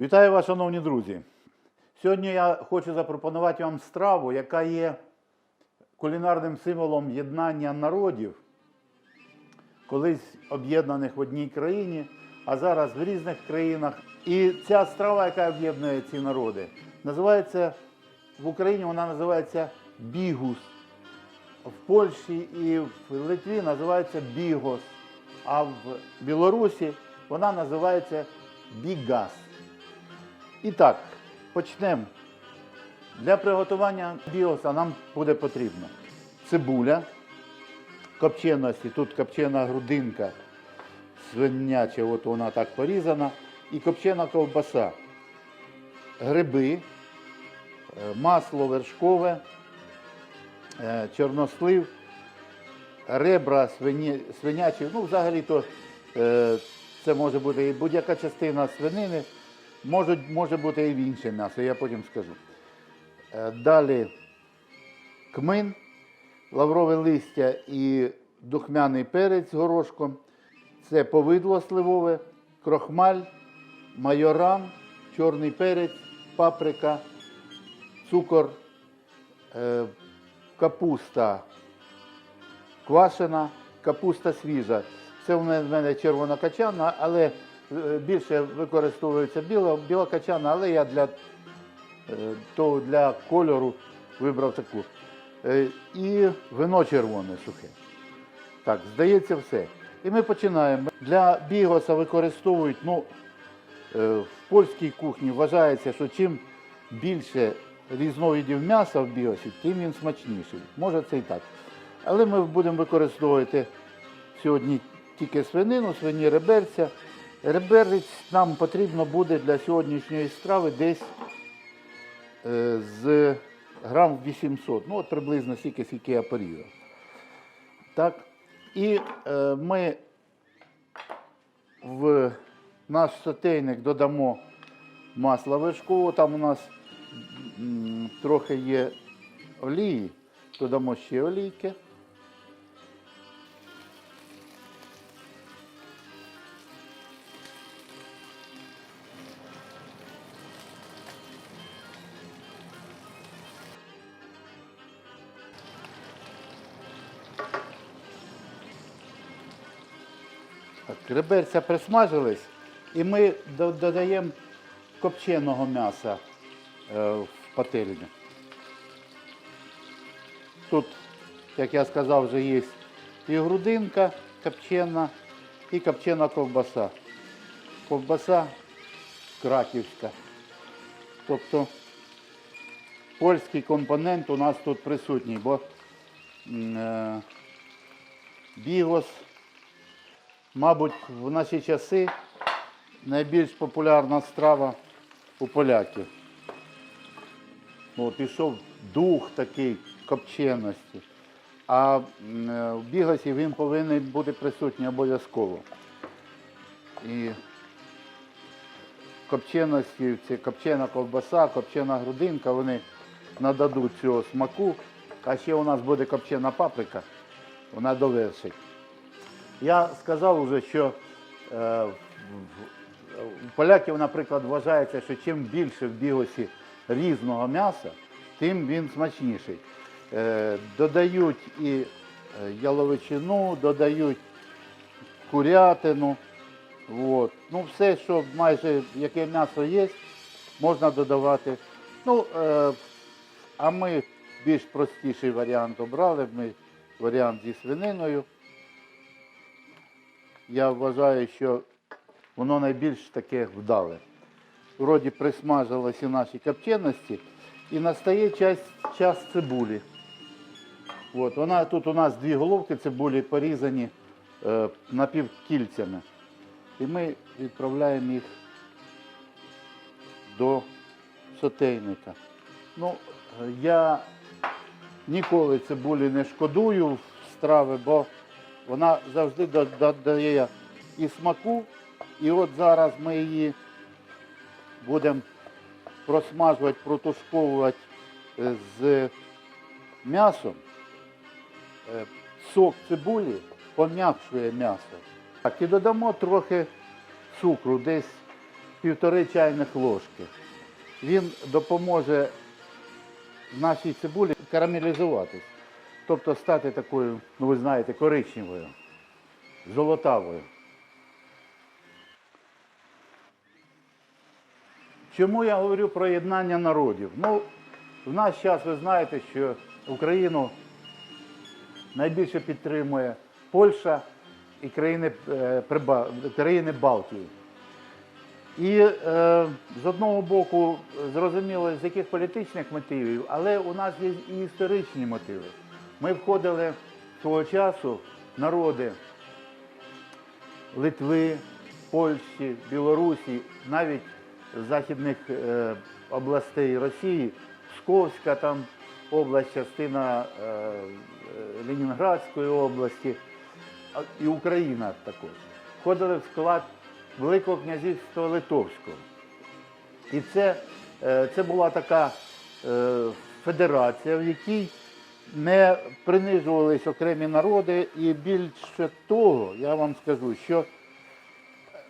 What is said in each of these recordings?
Вітаю вас, шановні друзі. Сьогодні я хочу запропонувати вам страву, яка є кулінарним символом єднання народів, колись об'єднаних в одній країні, а зараз в різних країнах. І ця страва, яка об'єднує ці народи, називається в Україні вона називається бігус. В Польщі і в Литві називається бігос, а в Білорусі вона називається бігас. І так, почнемо. Для приготування біоса нам буде потрібно цибуля, копченості, тут копчена грудинка свиняча, от вона так порізана, і копчена ковбаса, гриби, е, масло вершкове, е, чорнослив, ребра свині, свинячі, ну взагалі-то е, це може бути і будь-яка частина свинини, може, може бути і в інше м'ясо, я потім скажу. Е, Далі кмин, лаврове листя і духмяний перець з горошком. Це повидло сливове, крохмаль, майоран, чорний перець, паприка, цукор, е, капуста квашена, капуста свіжа. Це в мене, червона качана, але більше використовується біла, біла качана, але я для, е, то для кольору вибрав таку. Е, І вино червоне сухе. Так, здається, все. І ми починаємо. Для бігоса використовують, ну, е, в польській кухні вважається, що чим більше різновидів м'яса в бігосі, тим він смачніший. Може це і так. Але ми будемо використовувати сьогодні тільки свинину, свині реберця. Реберець нам потрібно буде для сьогоднішньої страви десь е, з грам 800. Ну, от приблизно стільки, скільки я порізав. Так. І е, ми в наш сотейник додамо масла вершкового. Там у нас трохи є олії, додамо ще олійки. Реберця присмажились, і ми додаємо копченого м'яса е, в пательню. Тут, як я сказав, вже є і грудинка копчена, і копчена ковбаса. Ковбаса краківська. Тобто польський компонент у нас тут присутній, бо е, бігос Мабуть, в наші часи найбільш популярна страва у поляків. О, пішов дух такий копченості. А в бігосі він повинен бути присутній обов'язково. І копченості, це копчена ковбаса, копчена грудинка, вони нададуть цього смаку. А ще у нас буде копчена паприка, вона довершить. Я сказав уже, що е, поляків, наприклад, вважається, що чим більше в бігосі різного м'яса, тим він смачніший. Е, додають і е, яловичину, додають курятину. От. Ну, все, що майже яке м'ясо є, можна додавати. Ну, е, а ми більш простіший варіант обрали. Ми варіант зі свининою я вважаю, що воно найбільш таке вдале. Вроді присмажилися наші копченості і настає час, час цибулі. От, вона, тут у нас дві головки цибулі порізані е, напівкільцями. І ми відправляємо їх до сотейника. Ну, я ніколи цибулі не шкодую в страви, бо вона завжди до- додає і смаку. І от зараз ми її будемо просмажувати, протушковувати е, з м'ясом. Е, Сок цибулі пом'якшує м'ясо. Так, і додамо трохи цукру, десь півтори чайних ложки. Він допоможе нашій цибулі карамелізуватись. Тобто стати такою, ну ви знаєте, коричневою, золотавою. Чому я говорю про єднання народів? Ну, в наш час ви знаєте, що Україну найбільше підтримує Польща і країни, е, країни Балтії. І е, з одного боку, зрозуміло, з яких політичних мотивів, але у нас є і історичні мотиви. Ми входили свого часу народи Литви, Польщі, Білорусі, навіть західних е, областей Росії, Псковська там область, частина е, е, Ленінградської області, і Україна також. Входили в склад Великого князівства Литовського. І це, це була така федерація, в якій не принижувались окремі народи, і більше того, я вам скажу, що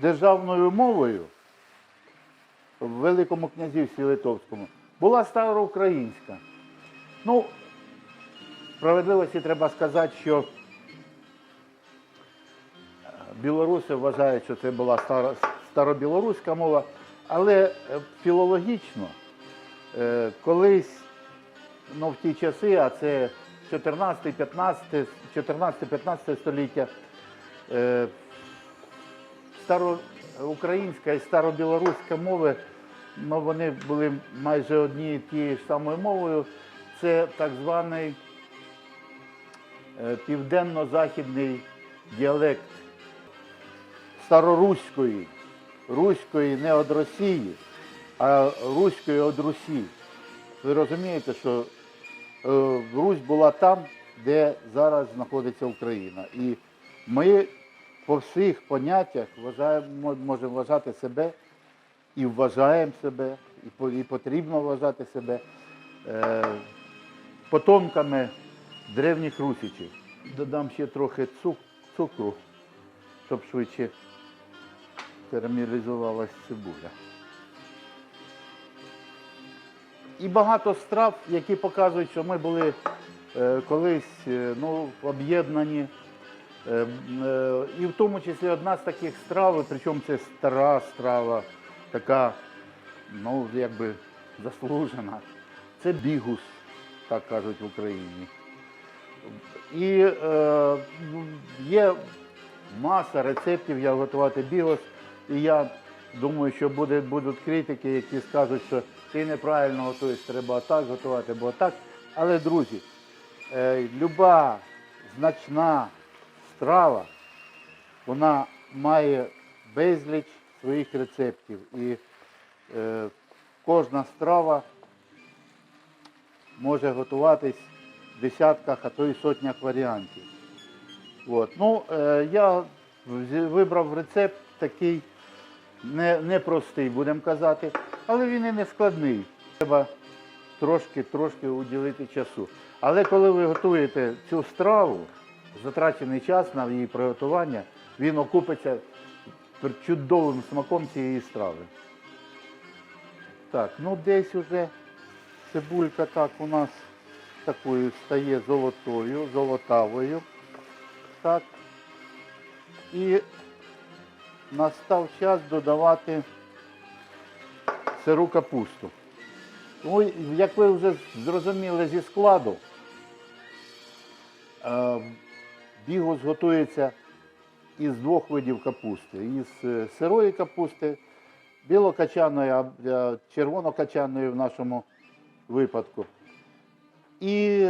державною мовою в Великому князівстві Литовському була староукраїнська. Ну, справедливості треба сказати, що е, білоруси вважають, що це була старобілоруська мова, але е, філологічно е, колись, ну в ті часи, а це 14, 15, 14-15 століття, е, староукраїнська і старобілоруська мови, ну, вони були майже однією тією ж самою мовою. Це так званий е, південно-західний діалект староруської, руської не від Росії, а руської від Русі. Ви розумієте, що Русь була там, де зараз знаходиться Україна. І ми по всіх поняттях вважаємо, можемо вважати себе і вважаємо себе, і, потрібно вважати себе е, потомками древніх русичів. Додам ще трохи цукру, щоб швидше карамелізувалась цибуля. І багато страв, які показують, що ми були е, колись е, ну, об'єднані. Е, і в тому числі одна з таких страв, причому це стара страва, така, ну, якби заслужена. Це бігус, так кажуть в Україні. І е, є маса рецептів, як готувати бігос. І я думаю, що буде, будуть критики, які скажуть, що ти неправильно готуєш, треба так готувати, бо так. Але, друзі, е, люба значна страва, вона має безліч своїх рецептів. І е, кожна страва може готуватись в десятках, а то й сотнях варіантів. От. Ну, е, я вибрав рецепт такий не, непростий, будемо казати, але він і не складний. Треба трошки, трошки уділити часу. Але коли ви готуєте цю страву, затрачений час на її приготування, він окупиться чудовим смаком цієї страви. Так, ну десь уже цибулька так у нас такою стає золотою, золотавою. Так. І настав час додавати сиру капусту. Ну, як ви вже зрозуміли зі складу, е, бігус готується із двох видів капусти. Із е, сирої капусти, білокачаної, а е, червонокачаної в нашому випадку, і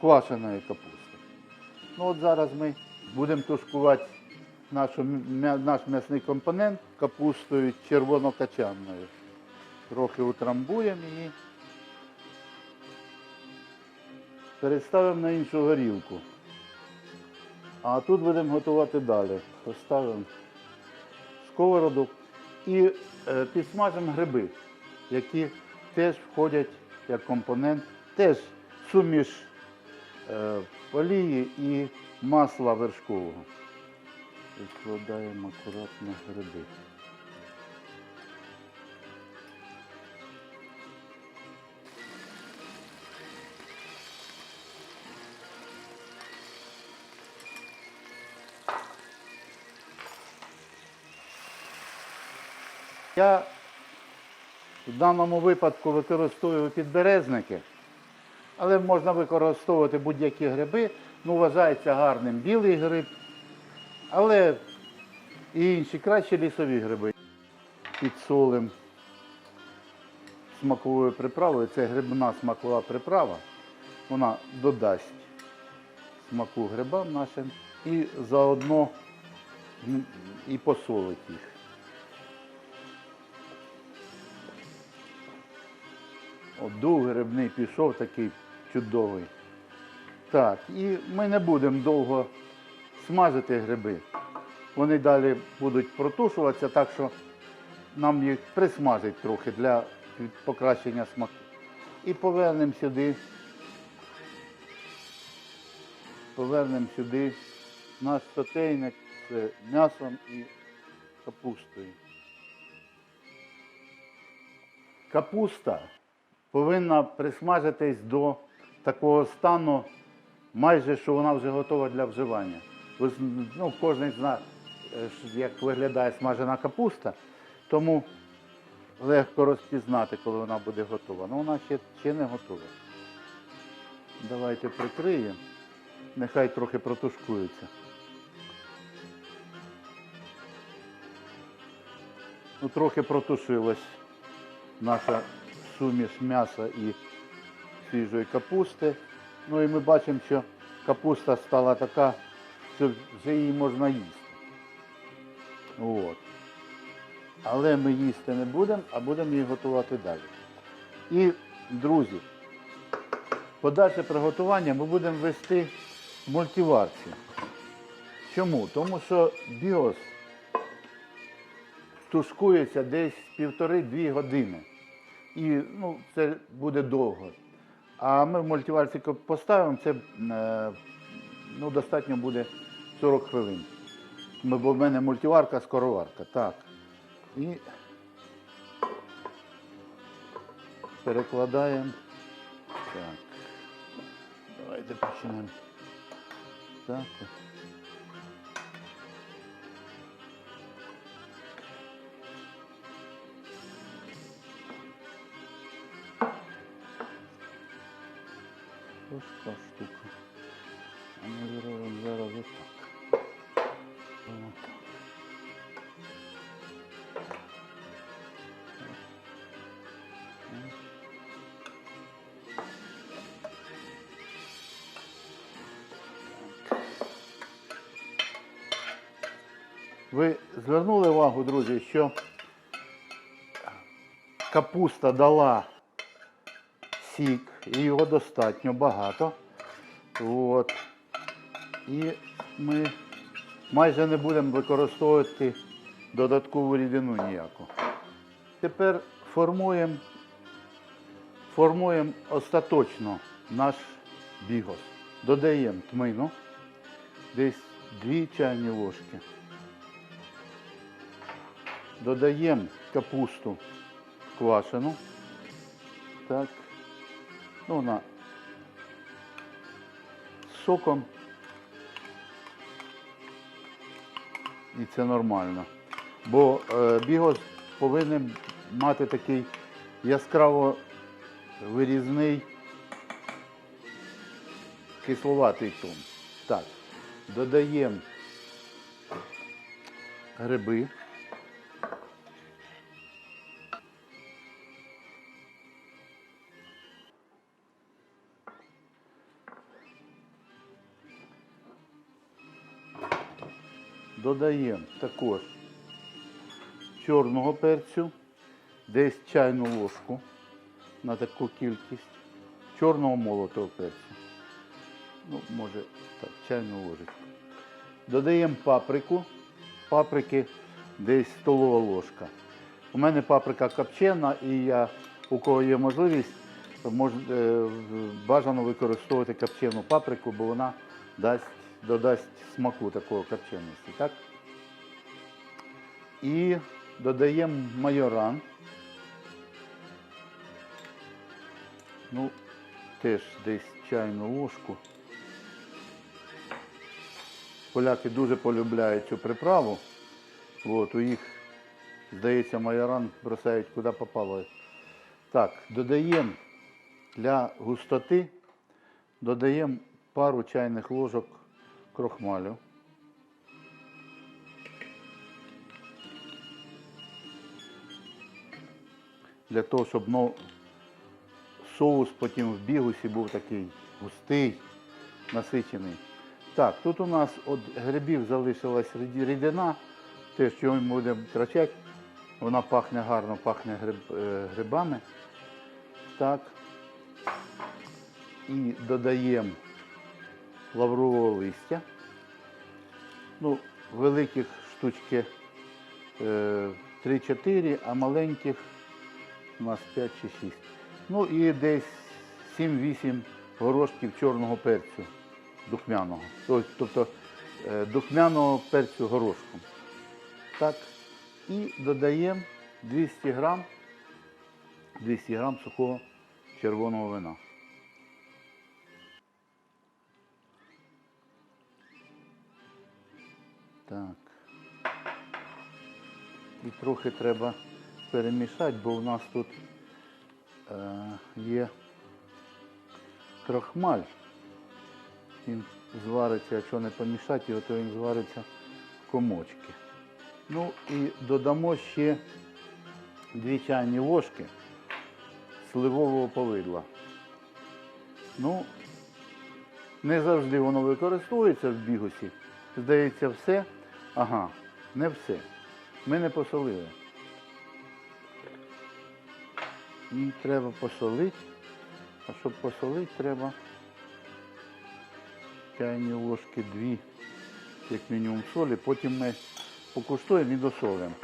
квашеної капусти. Ну от зараз ми будемо тушкувати нашу, наш м'ясний компонент капустою червонокачанною. Трохи утрамбуємо її. Переставимо на іншу горілку. А тут будемо готувати далі. Поставимо сковороду і е, підсмажимо гриби, які теж входять як компонент, теж суміш е, олії і масла вершкового відкладаємо акуратно гриби. Я в даному випадку використовую підберезники, але можна використовувати будь-які гриби, ну вважається гарним білий гриб але і інші краще лісові гриби. Підсолим смаковою приправою. Це грибна смакова приправа. Вона додасть смаку грибам нашим і заодно і посолить їх. Дух грибний пішов такий чудовий. Так, і ми не будемо довго смажити гриби. Вони далі будуть протушуватися, так що нам їх присмажить трохи для покращення смаку. І повернемо сюди. Повернемо сюди наш сотейник з м'ясом і капустою. Капуста повинна присмажитись до такого стану, майже що вона вже готова для вживання. Ви ну, кожен знає, е, як виглядає смажена капуста, тому легко розпізнати, коли вона буде готова. Ну вона ще, ще не готова. Давайте прикриємо. Нехай трохи протушкується. Ну, трохи протушилась наша суміш м'яса і свіжої капусти. Ну і ми бачимо, що капуста стала така, що вже її можна їсти. От. Але ми їсти не будемо, а будемо її готувати далі. І, друзі, подальше приготування ми будемо вести в мультиварці. Чому? Тому що біос тушкується десь півтори-дві години. І ну, це буде довго. А ми в мультиварці поставимо, це е, ну, достатньо буде 40 хвилин. Бо в мене мультиварка, скороварка. Так. І перекладаємо. Так. Давайте почнемо. Так. Ось та штука. Ви звернули увагу, друзі, що капуста дала сік, і його достатньо багато. От. І ми майже не будемо використовувати додаткову рідину ніяку. Тепер формуємо, формуємо остаточно наш бігос. Додаємо тмину, десь 2 чайні ложки. Додаємо капусту квашену. Так. Ну, вона з соком. І це нормально. Бо е, бігос повинен мати такий яскраво вирізний кисловатий тон. Так, додаємо гриби. Додаємо також чорного перцю, десь чайну ложку на таку кількість, чорного молотого перцю. Ну, може, так, чайну ложечку. Додаємо паприку, паприки десь столова ложка. У мене паприка копчена, і я, у кого є можливість, мож, е, бажано використовувати копчену паприку, бо вона дасть, додасть смаку такого копченості. Так? І додаємо майоран. Ну, теж десь чайну ложку. Поляки дуже полюбляють цю приправу. От, у їх Здається, майоран бросають куди попало. Так, додаємо для густоти, додаємо пару чайних ложок крохмалю. Для того, щоб ну, соус потім в бігусі був такий густий, насичений. Так, тут у нас від грибів залишилась рідина, те, що ми будемо втрачати, вона пахне гарно, пахне гриб, е, грибами. Так. І додаємо лаврового листя. Ну, великих штучки е, 3-4, а маленьких у нас 5 чи 6. Ну і десь 7-8 горошків чорного перцю духмяного. Тобто- Тобто е, духмяного перцю горошком. Так. І додаємо 200 грам, 200 грам сухого червоного вина. Так. І трохи треба перемішати, бо у нас тут е, є крохмаль. Він звариться, якщо не помішати то він звариться в комочки. Ну і додамо ще дві чайні ложки сливового повидла. Ну, не завжди воно використовується в бігусі. Здається, все. Ага, не все. Ми не посолили. І треба посолити. А щоб посолити, треба чайні ложки дві, як мінімум солі. Потім ми покуштуємо і досолимо.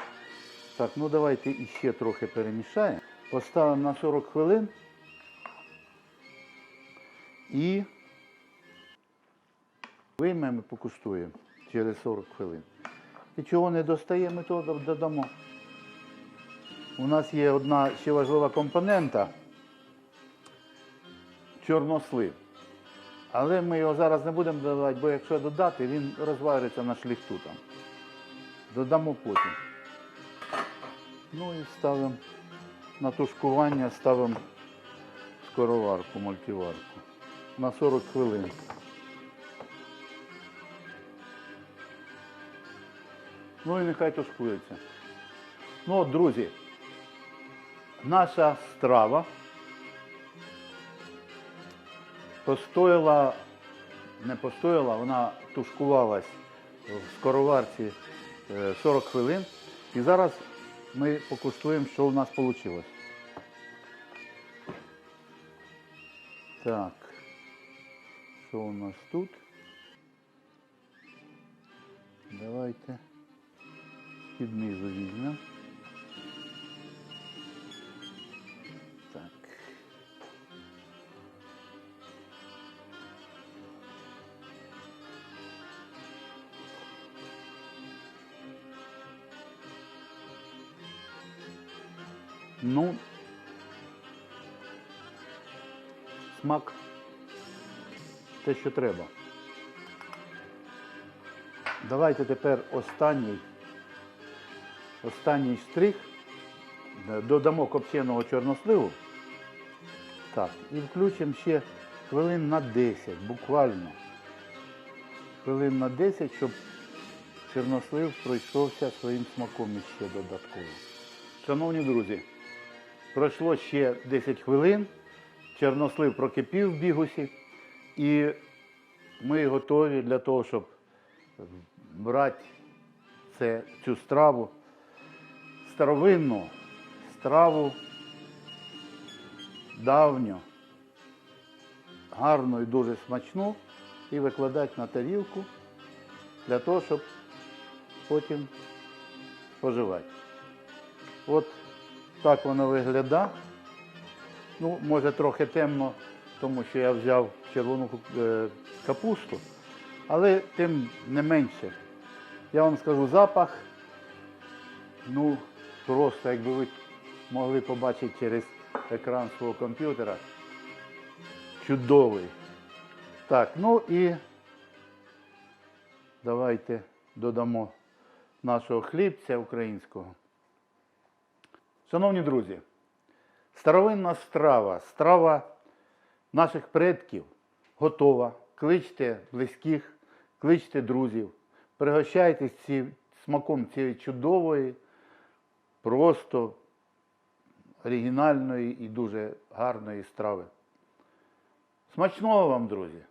Так, ну давайте іще трохи перемішаємо. Поставимо на 40 хвилин. І виймемо і покуштуємо через 40 хвилин. І чого не достає, ми то додамо. У нас є одна ще важлива компонента чорнослив. Але ми його зараз не будемо додавати, бо якщо додати, він розвариться на шліхту там. Додамо потім. Ну і ставимо на тушкування, ставимо скороварку, мультиварку. На 40 хвилин. Ну і нехай тушкується. Ну от, друзі, наша страва постояла, не постояла, вона тушкувалась в скороварці е, 40 хвилин. І зараз ми покуштуємо, що у нас вийшло. Так, що у нас тут? Давайте під низу візьмемо. Так. Ну, смак те, що треба. Давайте тепер останній, останній штрих. Додамо копченого чорносливу. Так, і включимо ще хвилин на 10, буквально. Хвилин на 10, щоб чорнослив пройшовся своїм смаком іще додатково. Шановні друзі, пройшло ще 10 хвилин, чорнослив прокипів в бігусі, і ми готові для того, щоб брати це, цю страву, старовинну страву, давню, гарну і дуже смачну, і викладати на тарілку для того, щоб потім споживати. От так воно виглядає. Ну, може трохи темно, тому що я взяв червону е, капусту, але тим не менше. Я вам скажу запах. Ну, просто якби ви могли побачити через екран свого комп'ютера. Чудовий. Так, ну і давайте додамо нашого хлібця українського. Шановні друзі, старовинна страва, страва наших предків готова. Кличте близьких, кличте друзів, пригощайтесь ці, смаком цієї чудової, просто оригінальної і дуже гарної страви. Смачного вам, друзі!